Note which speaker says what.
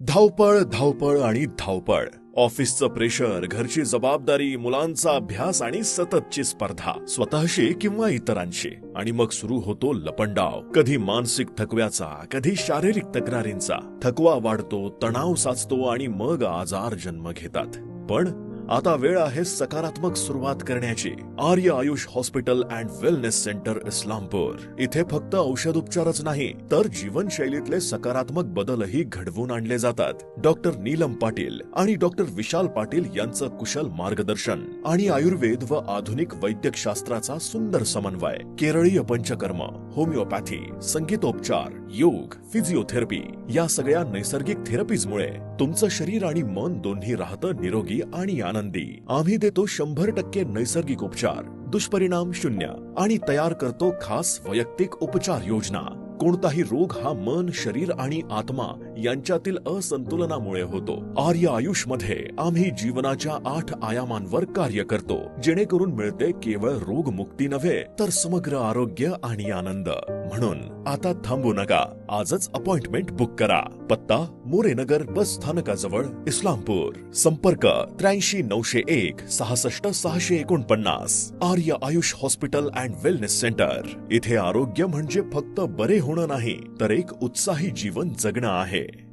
Speaker 1: धावपळ धावपळ आणि धावपळ. ऑफिसचं प्रेशर घरची जबाबदारी मुलांचा अभ्यास आणि सततची स्पर्धा. स्वतःशी किंवा इतरांशी. आणि मग सुरू होतो लपंडाव. कधी मानसिक थकव्याचा कधी शारीरिक तक्रारींचा. थकवा वाढतो तणाव साचतो आणि मग आजार जन्म घेतात. पण आता वेळ आहे सकारात्मक सुरुवात करण्याची. Arya Ayush hospital and wellness centre Islampur. इथे फक्त औषध उपचारच नाही तर जीवनशैलीतले सकारात्मक बदलही घडवून आणले जातात. डॉक्टर नीलम पाटील आणि डॉक्टर विशाल पाटील यांचं कुशल मार्गदर्शन आणि आयुर्वेद व आधुनिक वैद्यकशास्त्राचा सुंदर समन्वय. केरळीय पंचकर्म होमिओपॅथी संगीतोपचार योग फिजिओथेरपी या सगळ्या नैसर्गिक थेरपीजमुळे तुमचं शरीर आणि मन दोन्ही राहतं निरोगी आणि आनंदी. आम्ही देतो शंभर टक्के नैसर्गिक उपचार. दुष्परिणाम शून्य. आणि तयार करतो खास वैयक्तिक उपचार योजना. कोणताही रोग हा मन शरीर आणि आत्मा यांच्यातील असंतुलनामुळे होतो. आर्य आयुषमध्ये आम्ही जीवनाच्या आठ आयामांवर कार्य करतो जेणेकरून मिळते केवळ रोगमुक्ती नव्हे तर समग्र आरोग्य आणि आनंद. म्हणून आता थांबू नका. आजच अपॉइंटमेंट बुक करा. पत्ता मोरेनगर बस स्थानकाजवळ इस्लामपूर. संपर्क त्र्याऐंशी नऊशे एक सहासष्ट सहाशे एकोणपन्नास. Arya Ayush hospital and wellness centre. इथे आरोग्य म्हणजे फक्त बरे होणं नाही तर एक उत्साही जीवन जगणं आहे.